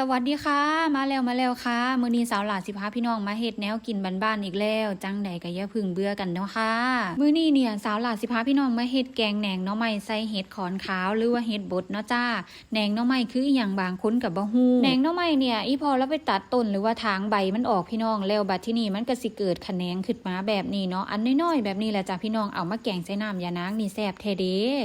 สวัสดีค่ะ มาแล้วมาแล้วค่ะ มื้อนี้สาวหลาสิพาพี่น้องมาเฮ็ดแนวกินบ้านๆอีกแล้ว จังใดก็อย่าพึ่งเบื่อกันเนาะค่ะ มื้อนี้เนี่ยสาวหลาสิพาพี่น้องมาเฮ็ดแกงแหนงหน่อไม้ใส่เห็ดขอนขาวหรือว่าเห็ดบดเนาะจ้าแหนงหน่อไม้คืออย่างบางคนกับบ่ฮู้แหนงหน่อไม้เนี่ยอีพอเราไปตัดต้นหรือว่าทางใบมันออกพี่น้องแล้วบัดที่นี่มันก็สิเกิดขแหนงขึ้นมาแบบนี้เนาะอันน้อยๆแบบนี้แหละจ้าพี่น้องเอามาแกงใส่น้ำยานางนี่แซ่บแท้เด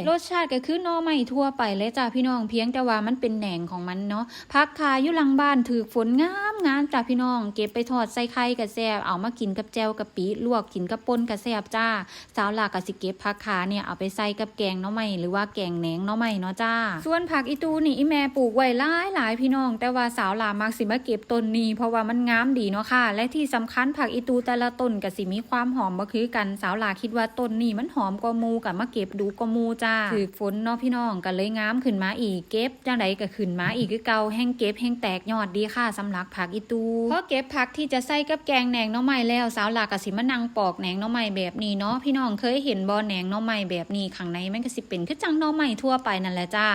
รสชาติก็คือหน่อไม้ทั่วไปเลยจ้าพี่น้องเพียงแต่ว่ามันเป็นแหนงของมันเนาะพักขาอยู่หลังบ้านถือฝนงามงามจ้าพี่น้อง เก็บไปทอดใส่ไข่กระแซบเอามากินกับแจวกะปิลวกกินกับป่นกระแซบจ้า สาวหลากะสิเก็บผักขาเนี่ยเอาไปใส่กับแกงหน้อไม้หรือว่าแกงแหนงหน้อไม้เนาะจ้า ส่วนผักอีตูนี่อีแม่ปลูกไว้หลายหลายพี่น้อง แต่ว่าสาวหลามักสิมาเก็บต้นนี้ เพราะว่ามันงามดีเนาะค่ะ และที่สำคัญผักอีตูแต่ละต้นก็สิมีความหอมบ่คือกันสาวหลาคิดว่าต้นนี้มันหอมกว่ามูกับมาเก็บดูกว่ามูจ้าถือฝนเนาะพี่น้องก็เลยงามขึ้นมาอีกเก็บจังใดก็ขึ้นมาอีกคือเก่าแห้งเก็บแห้งแตกยอดดีค่ะสำหรับผักอีตูพอเก็บผักที่จะใส่กับแกงแหนงน้อไม้แล้วสาวหลาก็สิมานังปอกแหนงน้อไม้แบบนี้เนาะพี่น้องเคยเห็นบ่แหนงน้อไม้แบบนี้ข้างในมันก็สิเป็นคือจังน้อไม้ทั่วไปนั่นแหละจ้า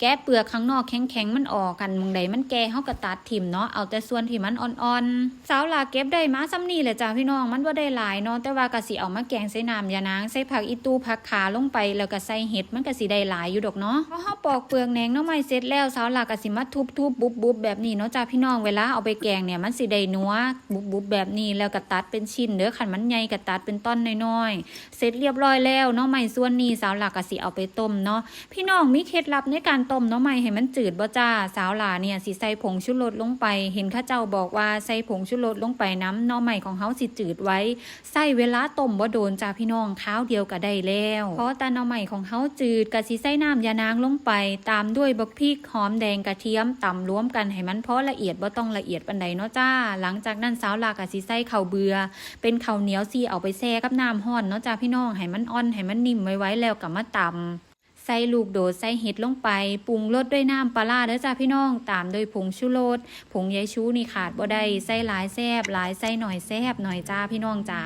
แกะเปลือกข้างนอกแข็งๆมันออกกันมองใดมันแก่เฮาก็ตัดถิ่มเนาะเอาแต่ส่วนที่มันอ่อนๆสาวหลาเก็บได้มาซ้ำนี่แหละจ้าพี่น้องมันบ่าได้หลายเนาะแต่ว่าก็สิเอามาแกงใส่น้ำยานางใส่ผักอีตูผักขาลงไปแล้วก็ใส่เห็ดมันก็สิได้หลายอยู่ดอกเนาะพอเฮาปอกเปลือกแหนงน้อไม้เสร็จแล้วสาวหลากสิมาทุบๆบุบๆแบบนี้เนาะจ้าพี่น้องเวลาเอาไปแกงเนี่ยมันสิได้นัวบุบๆแบบนี้แล้วก็ตัดเป็นชิ้นเด้อคันมันใหญ่ก็ตัดเป็นต้นน้อยๆเสร็จเรียบร้อยแล้วหน้อไม้ส่วนนี้สาวหลาก็สิเอาไปต้มเนาะพี่น้องมีเคล็ดลับในการต้มหน้อไม้ให้มันจืดบ่จ้าสาวหลาเนี่ยสิใส่ผงชูรสลงไป เห็นข้าเจ้าบอกว่าใส่ผงชูรสลงไปน้ำหน้อไม้ของเฮาสิจืดไว้ใส่เวลาต้มบ่โดนจ้าพี่น้องข้าวเดียวก็ได้แล้วเพราะตาหน้อไม้ของเฮาจืดก็สิใส่น้ำยานางลงไป ตามด้วยบักพริกหอมแดงกระเทียมตำรวมกันให้มันพอละเอียดบ่ต้องละเอียดปานใดเนาะจ้า หลังจากนั้นสาวลาก็สิใส่ข้าวเบือ เป็นข้าวเหนียวสิเอาไปแช่กับน้ำร้อนเนาะจ้าพี่น้องให้มันอ่อนให้มันนิ่มไว้ๆแล้วก็มาตำใส่ลูกโดดใส่เห็ดลงไปปรุงรสด้วยน้ำปลาร้าเด้อจ้าพี่น้องตามด้วยผงชูรสผงยายชูนี่ขาดบ่ได้ใส่หลายแซบหลายใส่หน่อยแซบหน่อยจ้าพี่น้องจ๋า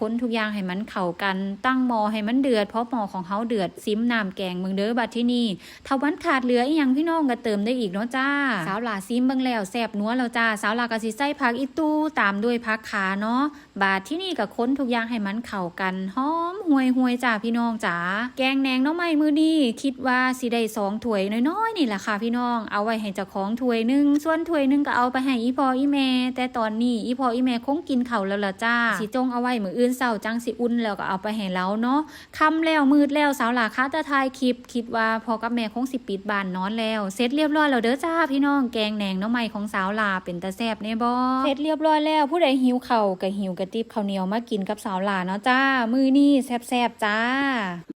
คนทุกอย่างให้มันเข้ากัน ตั้งหม้อให้มันเดือดเพราะหม้อของเฮาเดือดซิมน้ำแกงเมืองเด้อบัดที่นี่ถ้าวันขาดเหลืออีหยังพี่น้องก็เติมได้อีกเนาะจ้า สาวหลาซิมเบิ่งแล้วแซบนัวแล้วจ้า สาวหลาก็สิใส่ผักอีตู้ตามด้วยผักขาเนาะบาดที่นี่ก็ค้นทุกอย่างให้มันเข้ากันหอมห่วยห่วยจ้าพี่น้องจ๋าแกงแหนงน้องไม้มือนี้คิดว่าสิได้สองถ้วยน้อยๆนี่แหละค่ะพี่น้อง เอาไว้ให้เจ้าของถ้วยหนึงส่วนถ้วยหนึงก็เอาไปให้อีพออีแม่แต่ตอนนี้อีพออีแม่คงกินเข้าแล้วล่ะจ้าสิจงเอาไว้มืออื่นเช้าจังสิอุ่นแล้วก็เอาไปให้เราเนาะค่ำแล้วมืดแล้วสาวหลาคาจะทายคลิป คิดว่าพอกับแม่คงสิปิดบ้านนอนแล้วเสร็จเรียบร้อยแล้วเด้อจ้าพี่น้องแกงแหนงน้องใหม่ของสาวหลาเป็นตาแซบแน่บอเสร็จเรียบร้อยแล้วผู้ใดหิวเข่าก็หิวกระติบข้าวเหนียวมากินกับสาวหลาเนาะจ้า มือนี่แซ่บๆจ้า